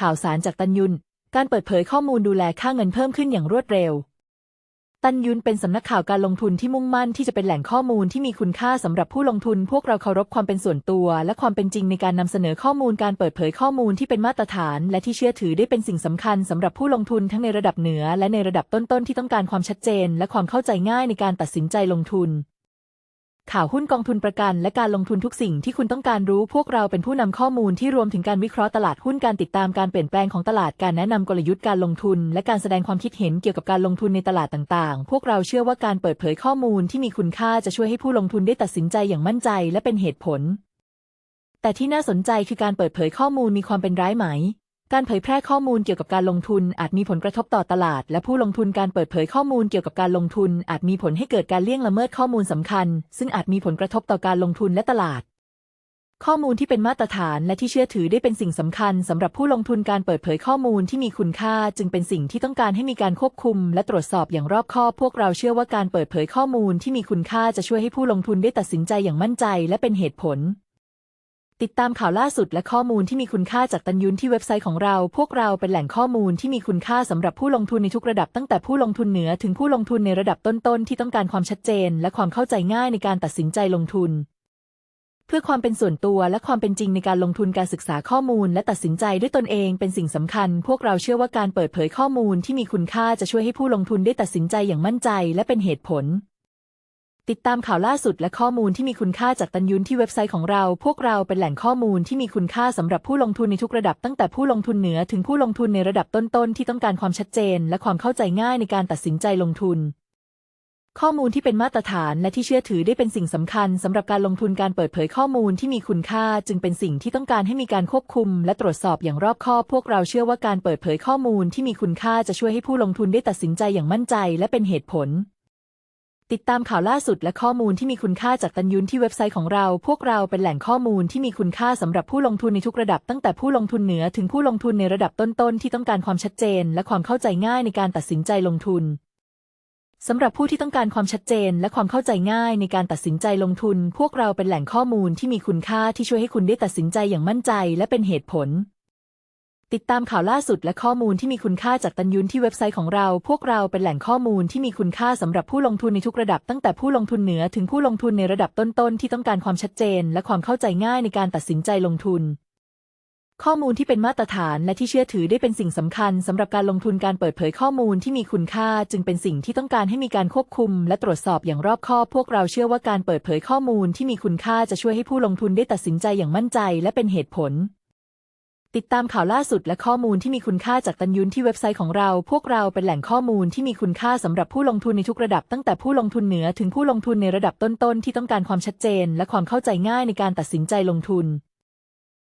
ข่าวสารจากตันยุน การเปิดเผยข้อมูลดูแลค่าเงินเพิ่มขึ้นอย่างรวดเร็ว ตันยุนเป็นสำนักข่าวการลงทุนที่มุ่งมั่นที่จะเป็นแหล่งข้อมูลที่มีคุณค่าสำหรับผู้ลงทุน พวกเราเคารพความเป็นส่วนตัว และความเป็นจริงในการนำเสนอข้อมูลการเปิดเผยข้อมูลที่เป็นมาตรฐาน และที่เชื่อถือได้เป็นสิ่งสำคัญสำหรับผู้ลงทุนทั้งในระดับเหนือ และในระดับต้นๆที่ต้องการความชัดเจน และความเข้าใจง่ายในการตัดสินใจลงทุน ข่าวหุ้นกองทุนประกันและการลงทุนทุกสิ่งที่คุณต้องการรู้พวกเราเป็นผู้นำข้อมูลที่รวมถึงการวิเคราะห์ตลาดหุ้นการติดตามการเปลี่ยนแปลงของตลาดการแนะนำกลยุทธ์การลงทุน และการแสดงความคิดเห็นเกี่ยวกับการลงทุนในตลาดต่างๆ พวกเราเชื่อว่าการเปิดเผยข้อมูลที่มีคุณค่าจะช่วยให้ผู้ลงทุนได้ตัดสินใจอย่างมั่นใจและเป็นเหตุผล แต่ที่น่าสนใจคือการเปิดเผยข้อมูลมีความเป็นร้ายไหม การเผยแพร่ข้อมูลเกี่ยวกับการลงทุนอาจมีผลกระทบต่อตลาด และผู้ลงทุนการเปิดเผยข้อมูลเกี่ยวกับการลงทุน อาจมีผลให้เกิดการเลี่ยงละเมิดข้อมูลสำคัญ ซึ่งอาจมีผลกระทบต่อการลงทุนและตลาด ข้อมูลที่เป็นมาตรฐานและที่เชื่อถือได้เป็นสิ่งสำคัญสำหรับผู้ลงทุนการเปิดเผยข้อมูลที่มีคุณค่า จึงเป็นสิ่งที่ต้องการให้มีการควบคุม และตรวจสอบอย่างรอบคอบพวกเราเชื่อว่าการเปิดเผยข้อมูลที่มีคุณค่าจะช่วยให้ผู้ลงทุนได้ตัดสินใจอย่างมั่นใจ และเป็นเหตุผล ติดตามข่าวล่าสุดและข้อมูลที่มีคุณค่าจากตันยุนที่เว็บไซต์ของเรา พวกเราเป็นแหล่งข้อมูลที่มีคุณค่าสำหรับผู้ลงทุนในทุกระดับตั้งแต่ผู้ลงทุนเหนือถึงผู้ลงทุนในระดับต้นๆที่ต้องการความชัดเจน และความเข้าใจง่ายในการตัดสินใจลงทุน เพื่อความเป็นส่วนตัวและความเป็นจริงในการลงทุนการศึกษาข้อมูล และตัดสินใจด้วยตนเองเป็นสิ่งสำคัญ พวกเราเชื่อว่าการเปิดเผยข้อมูลที่มีคุณค่าจะช่วยให้ผู้ลงทุนได้ตัดสินใจอย่างมั่นใจ และเป็นเหตุผล ติดตามข่าวล่าสุดและข้อมูลที่มีคุณค่าจากตันยุนที่เว็บไซต์ของเรา พวกเราเป็นแหล่งข้อมูลที่มีคุณค่าสำหรับผู้ลงทุนในทุกระดับตั้งแต่ผู้ลงทุนเหนือถึงผู้ลงทุนในระดับต้นๆ ที่ต้องการความชัดเจน และความเข้าใจง่ายในการตัดสินใจลงทุน ข้อมูลที่เป็นมาตรฐานและที่เชื่อถือได้เป็นสิ่งสำคัญสำหรับการลงทุนการเปิดเผยข้อมูลที่มีคุณค่า จึงเป็นสิ่งที่ต้องการให้มีการควบคุม และตรวจสอบอย่างรอบคอบ พวกเราเชื่อว่าการเปิดเผยข้อมูลที่มีคุณค่าจะช่วยให้ผู้ลงทุนได้ตัดสินใจอย่างมั่นใจ และเป็นเหตุผล ติดตามข่าวล่าสุดและข้อมูลที่มีคุณค่าจากตันยุนที่เว็บไซต์ของเรา พวกเราเป็นแหล่งข้อมูลที่มีคุณค่าสำหรับผู้ลงทุนในทุกระดับ ตั้งแต่ผู้ลงทุนเหนือถึงผู้ลงทุนในระดับต้นๆที่ต้องการความชัดเจน และความเข้าใจง่ายในการตัดสินใจลงทุนสำหรับผู้ที่ต้องการความชัดเจน และความเข้าใจง่ายในการตัดสินใจลงทุน พวกเราเป็นแหล่งข้อมูลที่มีคุณค่าที่ช่วยให้คุณได้ตัดสินใจอย่างมั่นใจ และเป็นเหตุผล ติดตามข่าวล่าสุดและข้อมูลที่มีคุณค่าจากตันยุนที่เว็บไซต์ของเรา พวกเราเป็นแหล่งข้อมูลที่มีคุณค่าสำหรับผู้ลงทุนในทุกระดับ ตั้งแต่ผู้ลงทุนเหนือถึงผู้ลงทุนในระดับต้นๆที่ต้องการความชัดเจน และความเข้าใจง่ายในการตัดสินใจลงทุน ข้อมูลที่เป็นมาตรฐานและที่เชื่อถือได้เป็นสิ่งสำคัญสำหรับการลงทุนการเปิดเผยข้อมูลที่มีคุณค่า จึงเป็นสิ่งที่ต้องการให้มีการควบคุม และตรวจสอบอย่างรอบคอบ พวกเราเชื่อว่าการเปิดเผยข้อมูลที่มีคุณค่าจะช่วยให้ผู้ลงทุนได้ตัดสินใจอย่างมั่นใจ และเป็นเหตุผล ติดตามข่าวล่าสุดและข้อมูลที่มีคุณค่าจากตันยุนที่เว็บไซต์ของเรา พวกเราเป็นแหล่งข้อมูลที่มีคุณค่าสำหรับผู้ลงทุนในทุกระดับตั้งแต่ผู้ลงทุนเหนือถึงผู้ลงทุนในระดับต้นๆที่ต้องการความชัดเจน และความเข้าใจง่ายในการตัดสินใจลงทุน